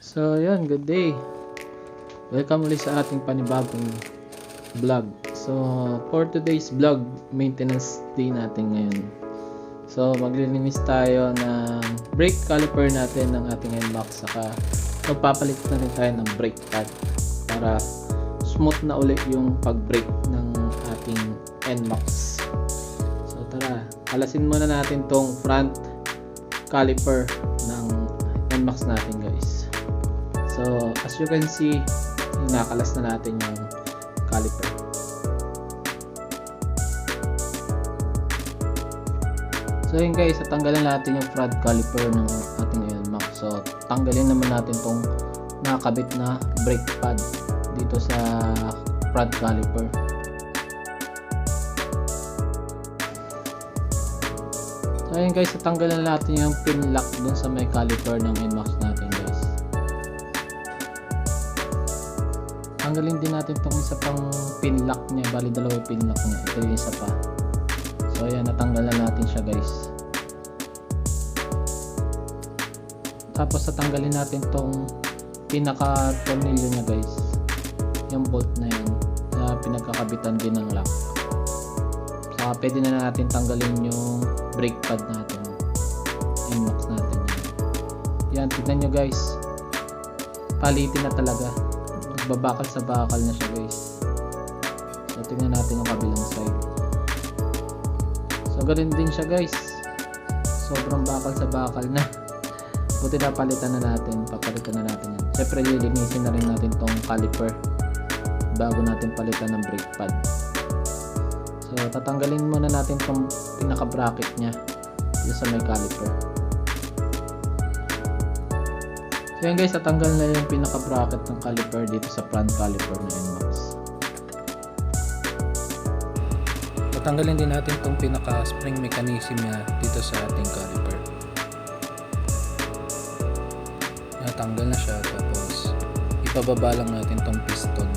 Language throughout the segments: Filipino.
So, yun, good day. Welcome ulit sa ating panibagong vlog. So, for today's vlog, maintenance day natin ngayon. So, maglilinis tayo ng brake caliper natin ng ating NMAX saka magpapalit na rin tayo ng brake pad para smooth na ulit yung pag-brake ng ating NMAX. So, tara, alasin muna natin tong front caliper ng NMAX natin guys. So, as you can see, nakalas na natin yung caliper. So yun guys, tanggalin natin yung front caliper ng ating NMAX. So, tanggalin naman natin tong nakakabit na brake pad dito sa front caliper. So ayun guys, tatanggalan natin yung pin lock dun sa may caliper ng NMAX natin Tanggalin din natin tong isa pang pin lock niya, bali dalawa yung pin lock niya. Ito yung isa pa. So ayan, natanggalan natin siya guys. Tapos tatanggalin natin tong pinaka tornilyo niya guys. Yung bolt na yan na pinagkakabitan din ng lock. Saka pwede na natin tanggalin yung brake pad natin. NMAX natin yan. Yan, tignan nyo guys. Palitin na talaga. Nagbabakal sa bakal na siya guys. So tignan natin yung kabilang side. So ganun din siya guys. Sobrang bakal sa bakal na. Buti na palitan na natin. Papalitan na natin yan. Siyempre lilinisin na rin natin tong caliper bago natin palitan ng brake pad. So tatanggalin muna natin tong pinaka bracket niya dito sa may caliper. So yan guys, tatanggal na yung pinaka bracket ng caliper dito sa front caliper na NMAX. Tatanggalin din natin tong pinaka spring mechanism niya dito sa ating caliper. Natanggal na siya tapos ipababa lang natin tong piston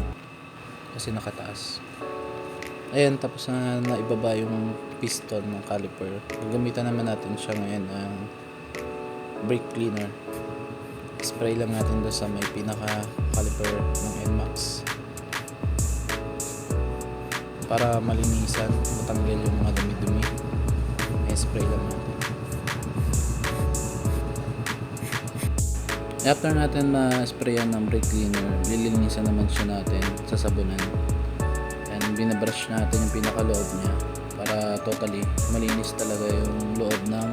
kasi nakataas. Ayan, tapos na naibaba yung piston ng caliper. Gagamitan naman natin siya ngayon ng brake cleaner. Spray lang natin doon sa may pinaka caliper ng NMAX para malinisan, matanggal yung mga dumi-dumi. Spray lang natin. After natin ma-sprayan ng brake cleaner, lilinisan naman siya natin sa sabunan. And binabrush natin yung pinakaloob niya para totally malinis talaga yung loob ng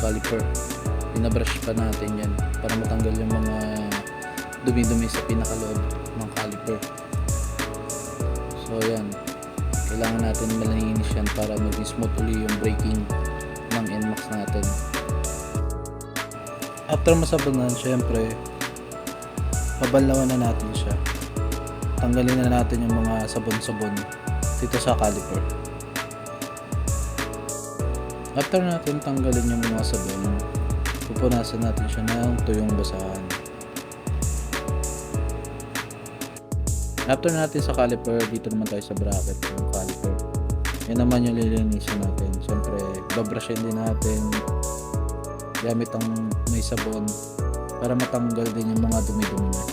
caliper. Binabrush pa natin yan para matanggal yung mga dumi-dumi sa pinakaloob ng caliper. So yan, kailangan natin malinis yan para maging smooth uli yung braking ng NMAX natin. After masabunan, syempre, pabanlawan na natin siya. Tanggalin na natin yung mga sabon-sabon dito sa caliper. After natin tanggalin yung mga sabon, pupunasan natin siya ng tuyong basahan. After natin sa caliper, dito naman tayo sa bracket yung caliper. Yan naman yung lilinisin natin. Siyempre, babrushin din natin gamit ang may sabon para matanggal din yung mga dumi-dumi niya.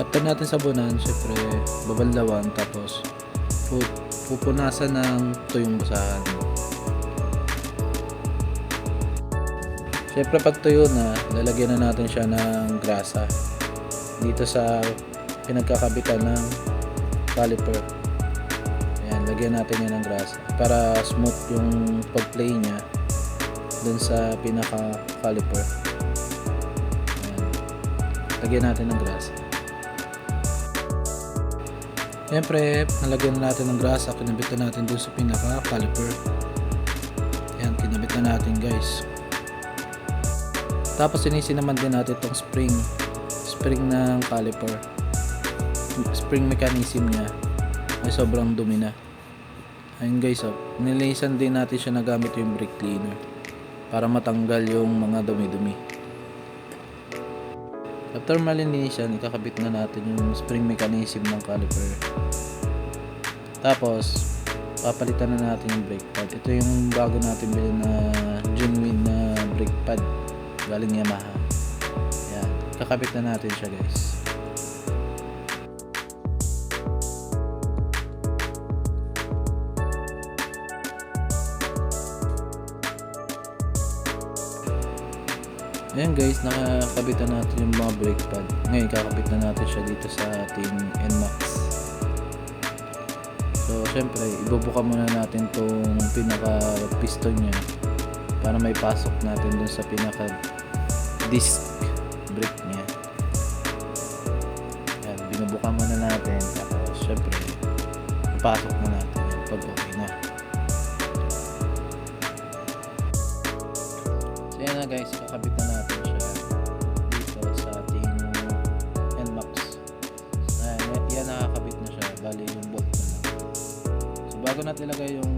After natin sabunan, syempre, babanlawan tapos pu- pupunasan ng tuyong basahan. Syempre pag tuyo na, lalagyan na natin siya ng grasa dito sa pinagkakabitan ng caliper. Ayan, lagyan natin yan ng grasa para smooth yung pag-play niya dun sa pinaka caliper. Ayan. Lagyan natin ng grasa. Siyempre, nalagyan na natin ng grasa, kinabit na natin dun sa pinaka caliper. Ayan, kinabit na natin guys. Tapos sinisi naman din natin itong spring. Spring ng caliper. Spring mechanism niya ay sobrang dumi na. Ayun guys, oh, nilinisan din natin siya na gamit yung brake cleaner para matanggal yung mga dumi-dumi. After malinisan, ikakabit na natin yung spring mechanism ng caliper. Tapos, papalitan na natin yung brake pad. Ito yung bago natin bilhin na genuine na brake pad. Galing Yamaha. Yan. Kakabit na natin siya guys. Ayan guys, nakakabit na natin yung mga brake pad. Ngayon, kakabit na natin siya dito sa ating NMAX. So, syempre, ibubuka muna natin tong pinaka piston niya para may pasok natin dun sa pinaka disc brake niya. Yan, binubuka muna natin tapos syempre, ipasok na natin pag okay na. So, yan na guys, kakabit na natin siya dito sa ating NMAX. Ayan, yan nakakabit na siya, bali yung bolt na. So bago natin ilagay yung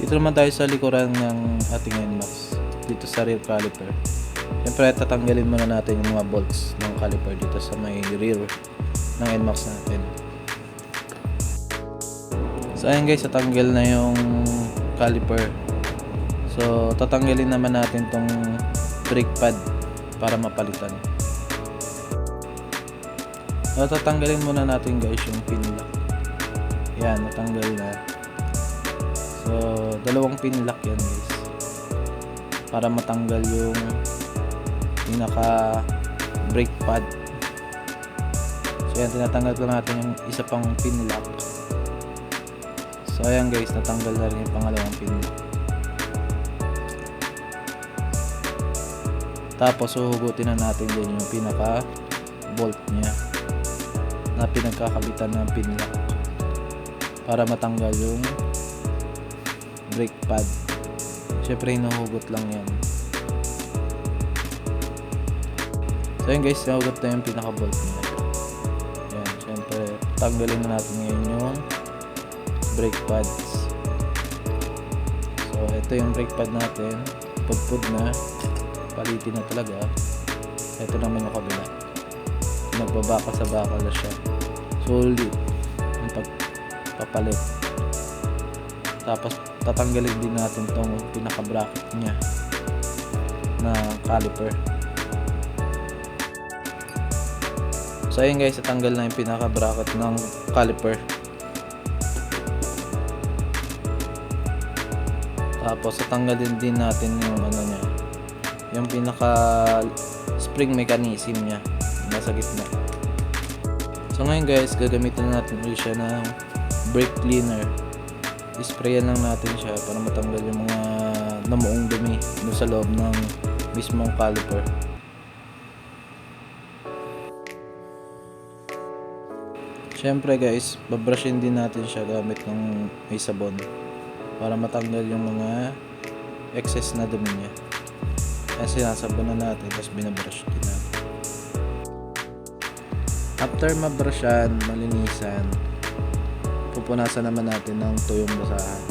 Dito naman tayo sa likuran ng ating NMAX. Dito sa rear caliper. Siyempre, tatanggalin muna natin yung mga bolts ng caliper dito sa may rear ng NMAX natin. So, ayan guys, tatanggal na yung caliper. So, tatanggalin naman natin tong brake pad para mapalitan. So, tatanggalin muna natin guys yung pin lock. Yan, natanggal na. So, dalawang pin lock yan guys. Para matanggal yung pinaka brake pad. So, yan, tinatanggal ko natin yung isa pang pin lock. So, ayan guys, natanggal na rin yung pangalawang pin lock. Tapos, uhugutin na natin din yung pinaka bolt niya na pinagkakabitan ng pin lock para matanggal yung brake pad. Siyempre, hinuhugot lang yan. So yun guys, nahugot na yung pinaka-bolt niya. Yan, siyempre, tanggalin na natin ngayon yung brake pads. So, ito yung brake pad natin. Pudpud na. Palitin na talaga. Ito naman yung kabila. Nagbabaka sa bakal na siya. Solid. Yung pagpapalit. Tapos tatanggalin din natin tong pinaka bracket niya na caliper. So ayun guys, tatanggal na yung pinaka bracket ng caliper. Tapos tatanggalin din natin yung ano niya, yung pinaka spring mechanism niya nasa gitna. So ngayon guys, gagamitin natin ulit siya ng brake cleaner isprayan lang natin siya para matanggal yung mga namuong dumi doon sa loob ng mismong caliper. Siyempre guys, babrushin din natin siya gamit ng may sabon para matanggal yung mga excess na dumi niya. Kaya sinasabon na natin tapos binabrush din natin. After mabrushan, malinisan, pupunasan naman natin ng tuyong basahan.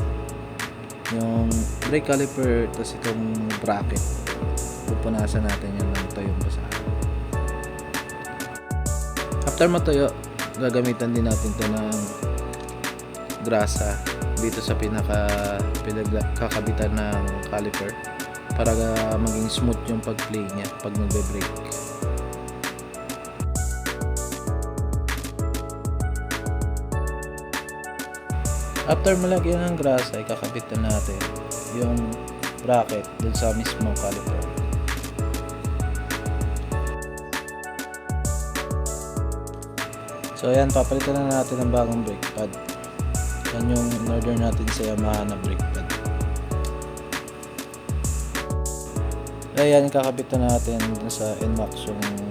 Yung brake caliper tapos itong bracket. Pupunasan natin yan ng tuyong basahan. After matuyo gagamitan din natin to ng grasa dito sa pinaka pinagkakabitan ng caliper para maging smooth yung pag-play niya pag nagbe-brake. After malagyan ng grasa, ikakabit na natin yung bracket dun sa mismong caliper. So ayan, papalitan na natin ng bagong brake pad. Yan yung in-order natin sa Yamaha na brake pad. Ayan, kakabit na natin sa NMAX yung